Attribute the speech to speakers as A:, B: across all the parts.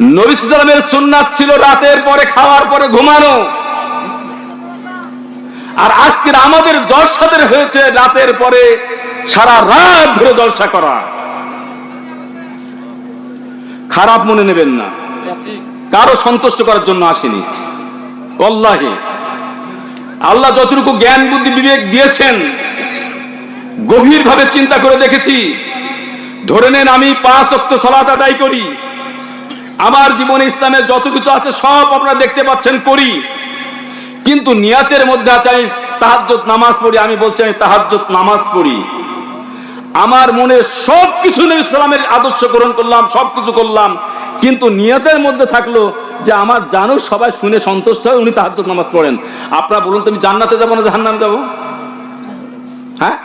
A: নবী সালামের সুন্নাত ছিল রাতের পরে খাওয়ার পরে ঘুমানো। আর আজকের আমাদের জলসাদের হয়েছে রাতের পরে সারা রাত ধরে জলসা করা। খারাপ মনে নেবেন না। কারও সন্তুষ্ট করার জন্য আসেনি। অল্লাহে আল্লাহ যতটুকু জ্ঞান, বুদ্ধি, বিবেক দিয়েছেন, গভীরভাবে চিন্তা করে দেখেছি। ধরে নেন আমি পাঁচ অক্ত সলাত আদায় করি। আমার জীবনে ইসলামে যত কিছু আছে, সব আপনারা দেখতে পাচ্ছেন, করি। কিন্তু নিয়াতের মধ্যে আছে, আমি তাহাজ্জত নামাজ পড়ি, আমি বলছি আমি তাহাজ্জত নামাজ পড়ি। আমার মনে সব কিছু ইসলামের আদর্শ গ্রহণ করলাম সব কিছু করলাম। কিন্তু নিয়তের মধ্যে থাকল যে আমার জানো সবাই শুনে সন্তুষ্ট হয়, উনি তাহাজ্জত নামাজ পড়েন। আপনারা বলুন তুমি জান্নাতে যাব না জাহান্নামে যাব? হ্যাঁ?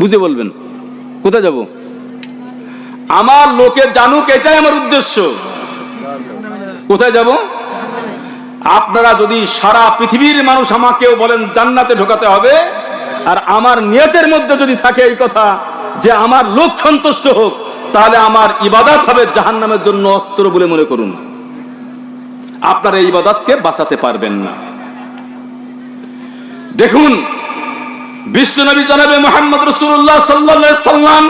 A: বুঝে বলবেন। কোথায় যাব? আমার লোকে জানুক, এটাই আমার উদ্দেশ্য। কোথায় যাব? আপনারা যদি সারা পৃথিবীর মানুষ আমাকেও বলেন জান্নাতে ঢোকাতে হবে, আর আমার নিয়তের মধ্যে যদি থাকে এই কথা যে আমার লোক সন্তুষ্ট হোক, তাহলে আমার ইবাদত হবে জাহান্নামের জন্য অস্ত্র বলে মনে করুন। আপনারা এই ইবাদতকে বাঁচাতে পারবেন না। দেখুন বিশ্বনবী জানাবে মোহাম্মদ রসুল্লাহ সাল্লাহ সাল্লাম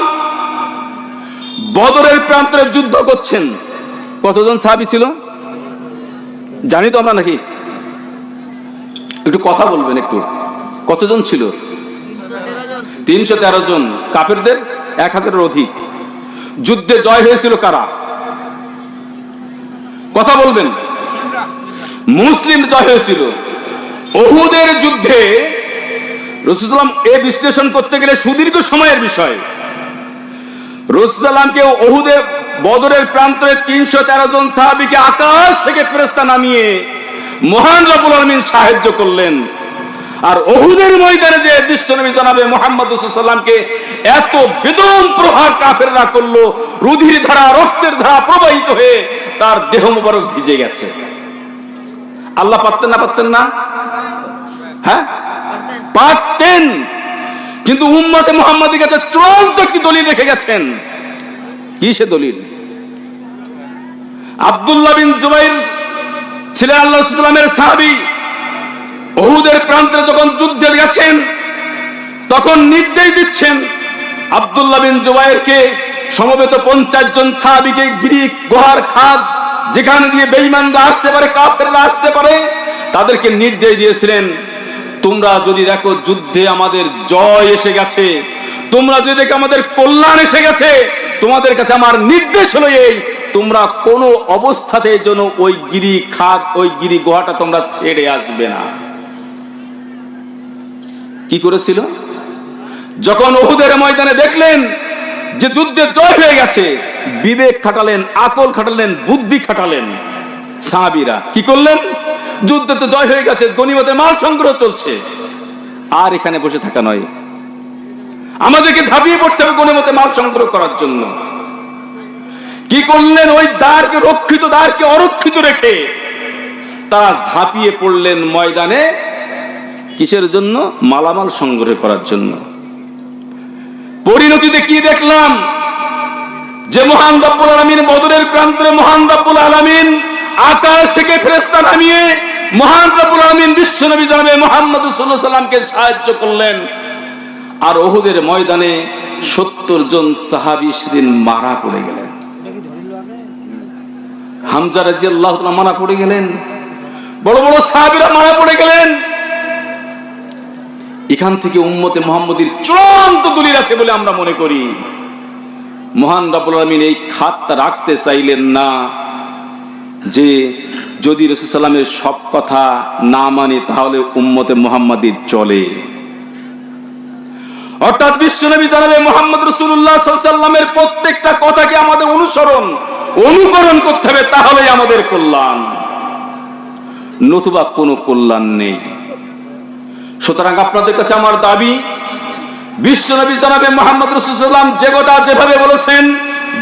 A: বদরের প্রান্তরে যুদ্ধ করছেন। কতজন সাহাবি ছিল? জানি তো আমরা নাকি? একটু কথা বলবেন একটু। কতজন ছিল? তিনশো তেরো জন। কাফেরদের এক হাজারের অধিক। যুদ্ধে জয় হয়েছিল কারা? কথা বলবেন। মুসলিম জয় হয়েছিল। অহুদের যুদ্ধে রসুলাম এ বিশ্লেষণ করতে গেলে সুদীর্ঘ সময়ের বিষয়। রসুলামকে ওহুদে বদরের প্রান্তরে তিনশো তেরো জন সাহাবিকে আকাশ থেকে ফেরেস্তা নামিয়ে মহান রবুল আলমিন সাহায্য করলেন। আর অহুদের ময়দানে যে বিশ্বনবী জানাবে মোহাম্মদ সাল্লামকে এত বেদন প্রহার কাফেররা করল, রুধির ধারা, রক্তের ধারা প্রবাহিত হয়ে তার দেহ মুবারক ভিজে গেছে। আল্লাহ পারতেন না পারতেন না? হ্যাঁ? পারতেন। কিন্তু উম্মতে মোহাম্মদের কাছে চূড়ান্ত কি দলিল রেখে গেছেন। কি সে দলিল? আব্দুল্লাহ বিন জুবাইর ছিলেন আল্লাহ সাল্লামের সাহাবী ওহুদের প্রান্তে যখন যুদ্ধে গেছেন, তখন নির্দেশ দিচ্ছেন আব্দুল্লাহ বিন জুবাইরকে সমবেত পঞ্চাশ জন সাহাবিকে গিরি গোহার খাদ যেখানে দিয়ে বেইমানরা আসতে পারে, কাফেররা আসতে পারে, তাদেরকে নির্দেশ দিয়েছিলেন, তোমরা যদি দেখো যুদ্ধে আমাদের জয় এসে গেছে, তোমরা যদি দেখো আমাদের কল্যাণ এসে গেছে তোমাদের কাছে আমার নির্দেশ হলো এই, তোমরা কোনো অবস্থাতে যেন ওই গিরি খাদ ওই গিরি গুহাটা তোমরা ছেড়ে আসবে না। কি করেছিল? যখন ওহুদের ময়দানে দেখলেন যে যুদ্ধে জয় হয়ে গেছে, বিবেক খাটালেন, আকল খাটালেন, বুদ্ধি খাটালেন সাহাবিরা। কি করলেন? যুদ্ধে তো জয় হয়ে গেছে, গণিমতে মাল সংগ্রহ চলছে। আর এখানে বসে থাকা নয়। আমাদেরকে ঝাঁপিয়ে পড়তে হবে গণিমতে মাল সংগ্রহ করার জন্য। কি করলেন ওই দ্বারকে, রক্ষিত দ্বারকে অরক্ষিত রেখে? তারা ঝাঁপিয়ে পড়লেন ময়দানে কিসের জন্য? মালামাল সংগ্রহ করার জন্য। পরিণতিতে কি দেখলাম? যে মহান রব্বুল আলমিন, বদরের প্রান্তরে মহান রব্বুল আলমিন আকাশ থেকে ফেরেস্তা নামিয়ে মহান রব্বুল আলমিন বিশ্বনবী জানাবে মোহাম্মদ সাল্লাহ সাল্লামকে সাহায্য করলেন। আর ওহুদের ময়দানে সত্তর জন সাহাবি সেদিন মারা পড়ে গেলেন। আল্লাহ মারা পড়ে গেলেন। বড় বড় সাহাবিরা মারা পড়ে গেলেন। এখান থেকে উম্মতে মোহাম্মদীর চূড়ান্ত দলিল আছে বলে আমরা মনে করি। মহান রাবুল আলমিন এই খাতটা রাখতে চাইলেন না যে যদি রসুসাল্লামের সব কথা না মানে তাহলে উম্মতে মোহাম্মদীর চলে। অর্থাৎ বিশ্বনবী জানাবে মোহাম্মদ রসুল্লাহ সাল্লামের প্রত্যেকটা কথাকে আমাদের অনুসরণ, অনুকরণ করতে হবে তাহলে আমাদের কল্যাণ। নতুবা কোনো কল্যাণ নেই। সুতরাং আপনাদের কাছে আমার দাবি বিশ্বনবী জানাবে মোহাম্মদ রসুল্লাম যে কথা যেভাবে বলেছেন,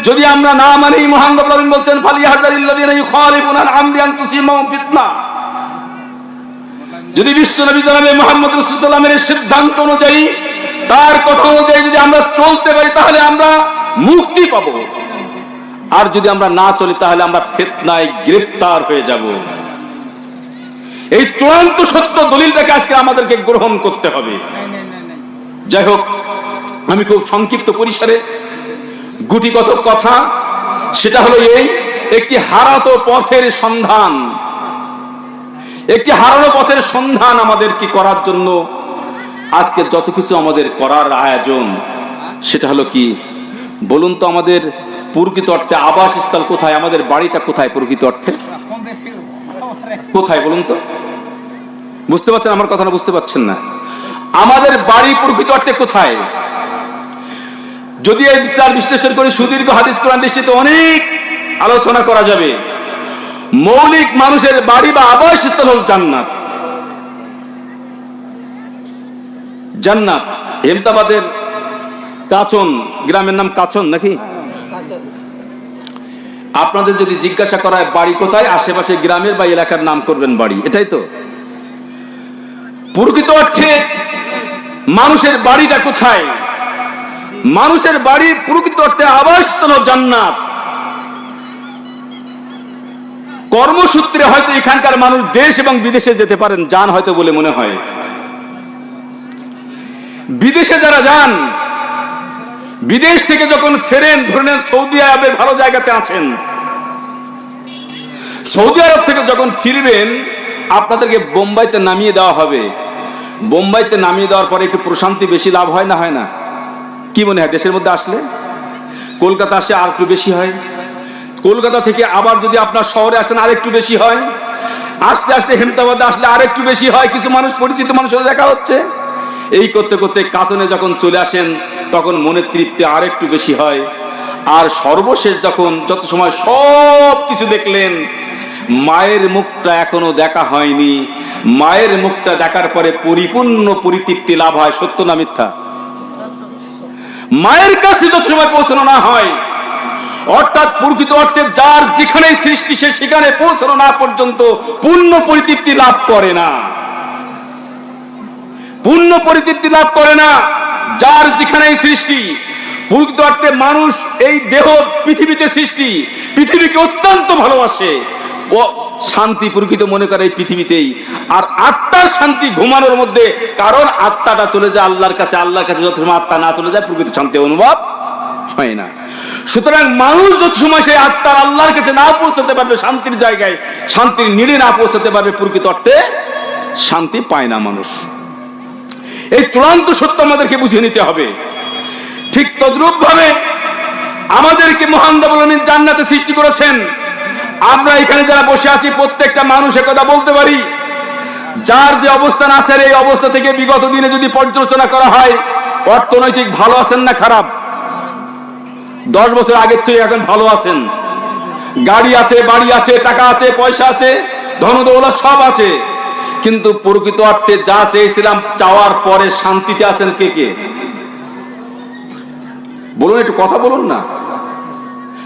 A: যদি আমরা না মানি, মোহাম্মদ বলছেন ফালি হাজার যদি বিশ্বনবী জানাবে মোহাম্মদ রসুল্লামের সিদ্ধান্ত অনুযায়ী তার কথা অনুযায়ী যদি আমরা চলতে পারি, তাহলে আমরা মুক্তি পাবো। আর যদি আমরা না চলি, তাহলে আমরা ফেতনায় গ্রেপ্তার হয়ে যাব। এই চূড়ান্ত সত্য দলিলটাকে আজকে আমাদেরকে গ্রহণ করতে হবে। যাই হোক, আমি খুব সংক্ষিপ্ত পরিসরে গুটিগত কথা। সেটা হলো এই, একটি হারাতো পথের সন্ধান। একটি হারানো পথের সন্ধান আমাদেরকে করার জন্য আজকে যত কিছু আমাদের করার আয়োজন, সেটা হলো কি? বলুন তো আমাদের প্রকৃত অর্থে আবাসস্থল কোথায়? আমাদের বাড়িটা কোথায় প্রকৃত অর্থে? কোথায় বলুন তো? বুঝতে পারছেন আমার কথাটা? বুঝতে পারছেন না? আমাদের বাড়ি প্রকৃত অর্থে কোথায়? যদি এই বিচার বিশ্লেষণ করে সুদীর্ঘ হাদিস কোরআন দৃষ্টিতে অনেক আলোচনা করা যাবে। মৌলিক মানুষের বাড়ি বা আবাসস্থল হল জান্নাত। জান্নাত। হেমতাবাদের কাচন, গ্রামের নাম কাচন নাকি? আপনাদের যদি জিজ্ঞাসা করা হয় বাড়ি কোথায়, আশেপাশে গ্রামের বা এলাকার নাম করবেন বাড়ি, এটাই তো। প্রকৃত অর্থে মানুষের বাড়িটা কোথায়? মানুষের বাড়ি প্রকৃত অর্থে আবাসস্থল জান্নাত। কর্মসূত্রে হয়তো এখানকার মানুষ দেশ এবং বিদেশে যেতে পারেন, যান হয়তো বলে মনে হয়। বিদেশে যারা যান, বিদেশ থেকে যখন ফেরেন, ধরে নেন সৌদি আরবের ভালো জায়গাতে আছেন, সৌদি আরব থেকে যখন ফিরবেন, আপনাদেরকে বোম্বাইতে নামিয়ে দেওয়া হবে। বোম্বাইতে নামিয়ে দেওয়ার পরে একটু প্রশান্তি বেশি লাভ হয় না হয় না? কি মনে হয়, দেশের মধ্যে আসলে? কলকাতা আসে আর একটু বেশি হয়? কলকাতা থেকে আবার যদি আপনার শহরে আসেন, আর একটু বেশি হয়? আস্তে আস্তে হেমতাবাদে আসলে আর একটু বেশি হয়? কিছু মানুষ, পরিচিত মানুষের দেখা হচ্ছে? এই করতে করতে কাসনে যখন চলে আসেন, তখন মনের তৃপ্তি আর একটু বেশি হয়। আর সর্বশেষ যখন যত সময় সব কিছু দেখলেন, মায়ের মুখটা এখনও দেখা হয়নি। মায়ের মুখটা দেখার পরে পরিপূর্ণ পরিতৃপ্তি লাভ হয়, সত্য না মিথ্যা? মায়ের কাছে যত সময় পৌঁছানো না হয়, অর্থাৎ প্রকৃত অর্থে যার যেখানে সৃষ্টি, সে সেখানে পৌঁছানো না পর্যন্ত পূর্ণ পরিতৃপ্তি লাভ করে না। পূর্ণ পরিতৃপ্তি লাভ করে না। যার যেখানে সৃষ্টি, প্রকৃত অর্থে মানুষ এই দেহ পৃথিবীতে সৃষ্টি, পৃথিবীকে অত্যন্ত ভালোবাসে। ও শান্তি প্রকৃত মনে করে এই পৃথিবীতেই। আর আত্মার শান্তি ঘুমানোর মধ্যে, কারণ আত্মাটা চলে যায় আল্লাহর কাছে আল্লাহর কাছে যত সময় আত্মা না চলে যায়, প্রকৃত শান্তি অনুভব হয় না। সুতরাং মানুষ যত সময় সেই আত্মার আল্লাহর কাছে না পৌঁছাতে পারবে, শান্তির জায়গায়, শান্তির নিড়ে না পৌঁছাতে পারবে, প্রকৃত অর্থে শান্তি পায় না মানুষ। এই চূড়ান্ত সত্য আমাদেরকে বুঝিয়ে নিতে হবে। ঠিক তদ্রুপ ভাবে আমাদেরকে মহান রব্বুল জান্নাতে সৃষ্টি করেছেন। আমরা এখানে যারা বসে আছি, প্রত্যেকটা মানুষ কথা বলতে পারি। যার যে অবস্থান আছে এই অবস্থা থেকে বিগত দিনে যদি পর্যালোচনা করা হয়, অর্থনৈতিক ভালো আছেন না খারাপ? দশ বছর আগের চেয়ে এখন ভালো আছেন। গাড়ি আছে, বাড়ি আছে, টাকা আছে, পয়সা আছে ধন দৌলত সব আছে। কিন্তু প্রকৃত অর্থে যা চেয়েছিলাম, চাওয়ার পরে শান্তিতে আছেন কে কে? বলুন, একটু কথা বলুন না।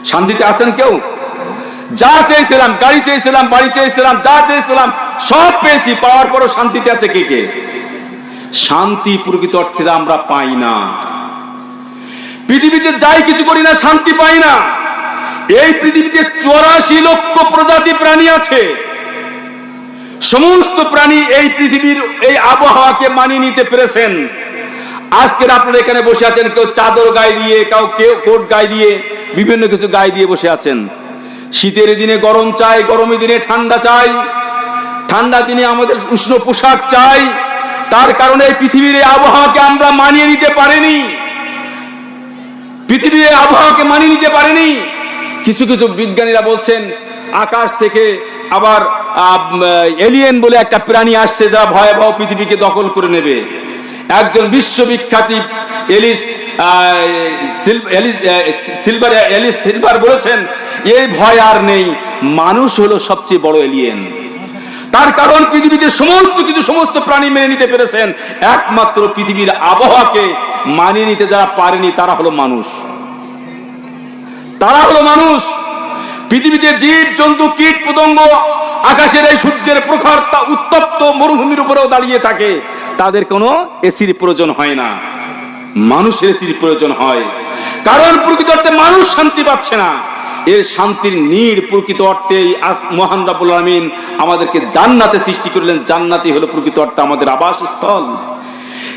A: শান্তিতে আছেন কেউ? যা চেয়েছিলাম, গাড়ি চেয়েছিলাম, বাড়ি চেয়েছিলাম, যা চেয়েছিলাম, সব পেয়েছি, পাওয়ার পরও শান্তিতে আছে কে কে? শান্তি প্রকৃত অর্থে আমরা পাই না। পৃথিবীতে যাই কিছু করি না, শান্তি পাই না। এই পৃথিবীতে চৌরাশি লক্ষ প্রজাতি প্রাণী আছে। সমস্ত প্রাণী এই পৃথিবীর এই আবহাওয়াকে মানিয়ে নিতে পেরেছেন। আজকের আপনারা এখানে বসে আছেন, কেউ চাদর গায়ে দিয়ে, কেউ কেউ কোট গায়ে দিয়ে, বিভিন্ন কিছু গায়ে দিয়ে বসে আছেন। শীতের দিনে গরম চাই, গরমের দিনে ঠান্ডা চাই, ঠান্ডা দিনে আমাদের উষ্ণ পোশাক চাই। তার কারণে এই পৃথিবীর এই আবহাওয়াকে আমরা মানিয়ে নিতে পারিনি। পৃথিবীর এই আবহাওয়াকে মানিয়ে নিতে পারেনি। কিছু কিছু বিজ্ঞানীরা বলছেন, আকাশ থেকে আবার এলিয়েন বলে একটা প্রাণী আসছে যা ভয়াবহ পৃথিবীকে দখল করে নেবে। একজন বিশ্ববিখ্যাত এলিস সিলভার এলিস সিলভার বলেছেন, এই ভয় আর নেই, মানুষ হলো সবচেয়ে বড় এলিয়েন তার কারণ পৃথিবীতে সমস্ত কিছু, সমস্ত প্রাণী মেনে নিতে পেরেছেন। একমাত্র পৃথিবীর আবহাওয়াকে মানিয়ে নিতে যারা পারেনি, তারা হলো মানুষ। তারা হলো মানুষ। পৃথিবীতে জীব, জন্তু, কীট, পতঙ্গ, আকাশের এই সূর্যের প্রখর তা উত্তপ্ত মরুভূমির উপরেও দাঁড়িয়ে থাকে। তাদের কোনো এসির প্রয়োজন হয় না। মানুষের এসির প্রয়োজন হয়। কারণ প্রকৃত অর্থে মানুষ শান্তি পাচ্ছে না। এর শান্তির নীড় প্রকৃত অর্থে আস মহান রাবুল আলমিন আমাদেরকে জান্নাতে সৃষ্টি করলেন। জান্নাতি হলো প্রকৃত অর্থে আমাদের আবাসস্থল।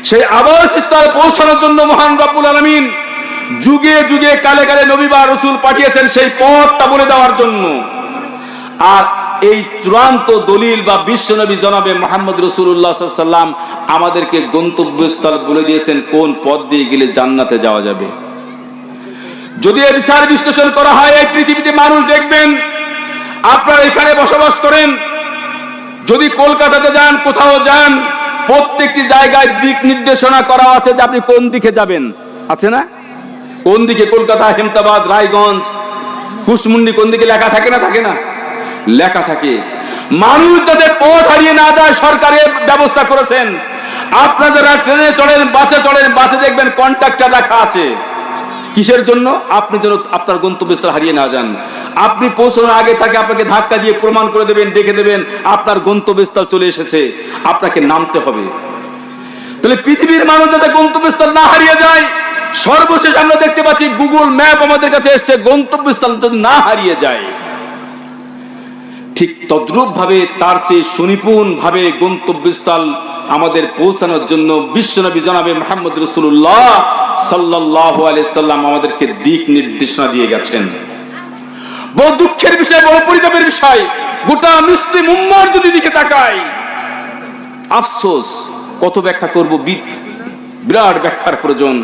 A: সেই আবাসস্থলে পৌঁছানোর জন্য মহান রাব্বুল আলমিন যুগে যুগে কালে কালে নবী বা রসুল পাঠিয়েছেন সেই পথটা বলে দেওয়ার জন্য। আর এই চূড়ান্ত দলিল বা বিশ্বনবী জনাবে মোহাম্মদ রসুল্লাহ সাল্লাম আমাদেরকে গন্তব্যস্থল বলে দিয়েছেন, কোন পথ দিয়ে গেলে জান্নাতে যাওয়া যাবে। যদি এর বিচার বিশ্লেষণ করা হয়, এই পৃথিবীতে মানুষ দেখবেন, আপনারা এখানে বসবাস করেন, যদি কলকাতাতে যান, কোথাও যান, প্রত্যেকটি জায়গায় দিক নির্দেশনা করা আছে যে আপনি কোন দিকে যাবেন। আছে না? কোন দিকে কলকাতা, হেমতাবাদ, রায়গঞ্জ, কুশমুন্ডি কোন দিকে লেখা থাকে না থাকে না? লেখা থাকে। মানুষ যাতে পথ হারিয়ে না যায় সরকারের ব্যবস্থা করেছেন। আপনারা ট্রেনে চড়েন, বাসে চড়েন, বাসে দেখবেন কন্ট্রাক্টর রাখা আছে। কিসের জন্য? আপনি যেন আপনার গন্তব্যস্থল হারিয়ে না যান। আপনি পৌঁছানোর আগে তাকে আপনাকে ধাক্কা দিয়ে প্রমাণ করে দেবেন, ডেকে দেবেন, আপনার গন্তব্যস্থল চলে এসেছে। আপনাকে নামতে হবে। তাহলে পৃথিবীর মানুষ যাতে গন্তব্যস্থল না হারিয়ে যায় সর্বশেষ আমরা দেখতে পাচ্ছি গুগল ম্যাপ আমাদের কাছে এসছে গন্তব্যস্থল যদি না হারিয়ে যায়। ঠিক তদ্রূপ ভাবে তার চেয়ে সুনিপুণ ভাবে গন্তব্যস্থল আমাদের পৌঁছানোর জন্য বিশ্বনবী জনাবে মোহাম্মদ রসুল্লাহ সাল্লাহ সাল্লাম আমাদেরকে দিক নির্দেশনা দিয়ে গেছেন। বড় দুঃখের বিষয় বড় পরিতাপের বিষয়, গোটা মুসলিম উম্মার যদি দিকে তাকাই আফসোস, কত ব্যাখ্যা করব বিরাট ব্যাখ্যার প্রয়োজন।